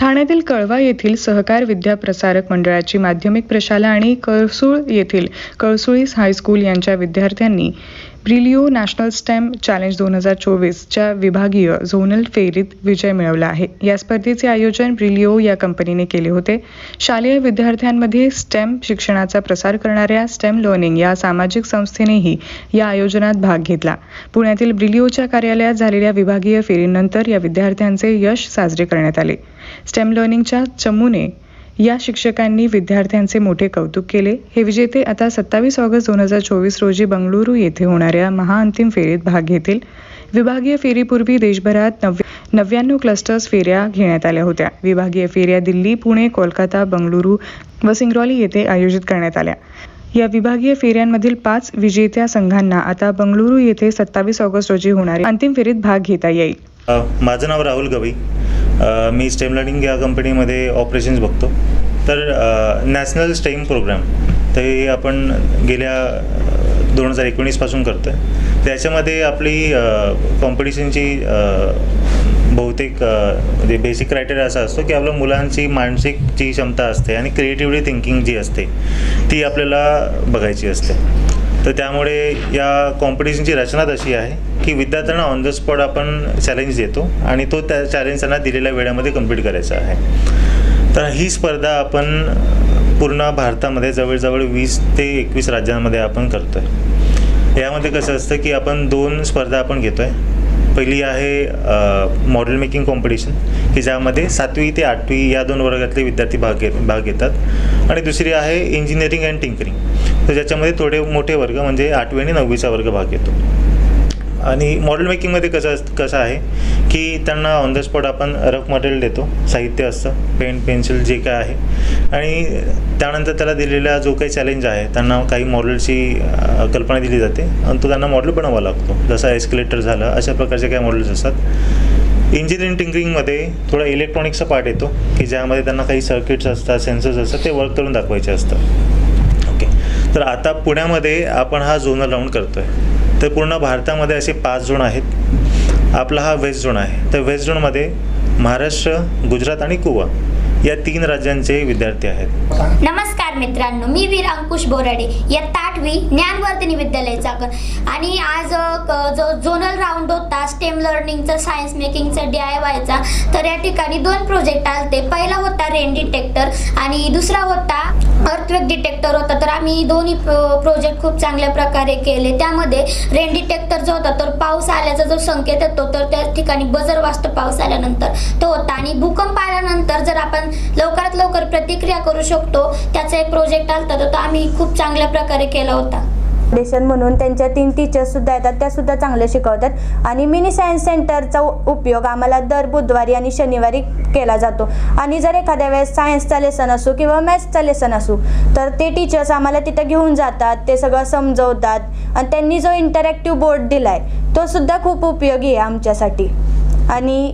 ठाण्यातील कळवा येथील सहकार विद्या प्रसारक मंडळाची माध्यमिक प्रशाला आणि कळसूळ येथील कळसुळीस हायस्कूल यांच्या विद्यार्थ्यांनी ब्रिलिओ नॅशनल स्टेम चॅलेंज दोन हजार चोवीसच्या विभागीय झोनल फेरीत विजय मिळवला आहे. या स्पर्धेचे आयोजन ब्रिलिओ या कंपनीने केले होते. शालेय विद्यार्थ्यांमध्ये स्टेम शिक्षणाचा प्रसार करणाऱ्या स्टेम लर्निंग या सामाजिक संस्थेनेही या आयोजनात भाग घेतला. पुण्यातील ब्रिलिओच्या कार्यालयात झालेल्या विभागीय फेरीनंतर या विद्यार्थ्यांचे यश साजरे करण्यात आले. स्टेम लर्निंगच्या चमूने या शिक्षकांनी विद्यार्थ्यांचे मोठे कौतुक केले. हे विजेते आता सत्तावीस ऑगस्ट दोन हजार चोवीस रोजी बंगळुरू येथे होणाऱ्या महाअंतिम फेरीत भाग घेतील. विभागीय फेरीपूर्वी देशभरात नव्या नव्याण्णव क्लस्टर्स फेऱ्या घेण्यात आल्या होत्या. विभागीय फेऱ्या दिल्ली पुणे कोलकाता बंगळुरू व सिंग्रॉली येथे आयोजित करण्यात आल्या. या विभागीय फेऱ्यांमधील पाच विजेत्या संघांना आता बंगळुरू येथे सत्तावीस ऑगस्ट रोजी होणाऱ्या अंतिम फेरीत भाग घेता येईल. माझं नाव राहुल गवई. मी स्टेम लर्निंग या कंपनीमध्ये ऑपरेशन्स बघतो. तर नॅशनल स्टेम प्रोग्राम तर हे आपण गेल्या दोन हजार एकोणीसपासून करतो आहे त्याच्यामध्ये आपली कॉम्पिटिशनची बहुतेक म्हणजे बेसिक क्रायटेरिया असा असतो की आपल्या मुलांची मानसिक जी क्षमता असते आणि क्रिएटिव्हिटी थिंकिंग जी असते ती आपल्याला बघायची असते. तर त्यामुळे या कॉम्पिटिशनची रचना तशी आहे की विद्यार्थ्यांना ऑन द स्पॉट आपण चॅलेंज देतो आणि तो त्या चॅलेंज त्यांना दिलेल्या वेळामध्ये कंप्लीट करायचा आहे. तर ही स्पर्धा आपण पूर्ण भारतामध्ये जवळजवळ वीस ते एकवीस राज्यांमध्ये आपण करतो आहे यामध्ये कसं असतं की आपण दोन स्पर्धा आपण घेतो आहे पहिली आहे मॉडेल मेकिंग कॉम्पिटिशन की ज्यामध्ये सातवी ते आठवी या दोन वर्गातले विद्यार्थी भाग घेत भाग घेतात. आणि दुसरी आहे इंजिनिअरिंग अँड टिंकरिंग तर ज्याच्यामध्ये थोडे मोठे वर्ग म्हणजे आठवी आणि नववीचा वर्ग भाग घेतो. आणि मॉडेल मेकिंगमध्ये कसं असतं कसं आहे की त्यांना ऑन द स्पॉट आपण रफ मटेरियल देतो साहित्य असतं पेन पेन्सिल जे काय आहे. आणि त्यानंतर त्याला दिलेला जो काही चॅलेंज आहे त्यांना काही मॉडेलची कल्पना दिली जाते आणि तो त्यांना मॉडेल बनवावा लागतो. जसं एस्केलेटर झालं अशा प्रकारचे काही मॉडेल्स असतात. इंजिनिअरिंग टिंकरिंगमध्ये थोडा इलेक्ट्रॉनिक्सचा पार्ट येतो की ज्यामध्ये त्यांना काही सर्किट्स असतात सेन्सर्स असतात ते वर्क करून दाखवायचे असतात. ओके तर आता पुण्यामध्ये आपण हा झोनल राऊंड करतो आहे तर पूर्ण भारतामध्ये असे पाच झोन आहेत. आपला हा वेस्ट झोन आहे. तर वेस्ट झोनमध्ये महाराष्ट्र गुजरात आणि गोवा या तीन राज्यांचे विद्यार्थी आहेत. नमस्कार मित्रांनो मी वीर अंकुश बोराडे या ताटवी ज्ञानवर्धिनी विद्यालय चाकण आणि आज क- जो झोनल राऊंड स्टेम लर्निंगचा सायन्स मेकिंगचा डी आय वायचा तर या ठिकाणी दोन प्रोजेक्ट आलते. पहिला होता रेन डिटेक्टर आणि दुसरा होता अर्थवेक डिटेक्टर होता. तर आम्ही दोन्ही प्रोजेक्ट खूप चांगल्या प्रकारे केले. त्यामध्ये रेन डिटेक्टर जो होता तर पाऊस आल्याचा जो संकेत येतो तर त्या ठिकाणी बजर वाजतो पाऊस आल्यानंतर. तो होता. आणि भूकंप आल्यानंतर जर आपण लवकरात लवकर प्रतिक्रिया करू शकतो त्याचा एक प्रोजेक्ट आलता. तर तो आम्ही खूप चांगल्या प्रकारे केला होता. फाउंडेशन म्हणून त्यांच्या तीन टीचर्स सुद्धा येतात. त्या सुद्धा चांगलं शिकवतात. आणि मिनी सायन्स सेंटरचा उपयोग आम्हाला दर बुधवारी आणि शनिवारी केला जातो. आणि जर एखाद्या वेळेस सायन्सचा लेसन असो किंवा मॅथ्सचा लेसन असो तर ते टीचर्स आम्हाला तिथं घेऊन जातात. ते सगळं समजवतात. आणि त्यांनी जो इंटरॅक्टिव्ह बोर्ड दिला आहे तो सुद्धा खूप उपयोगी आहे आमच्यासाठी. आणि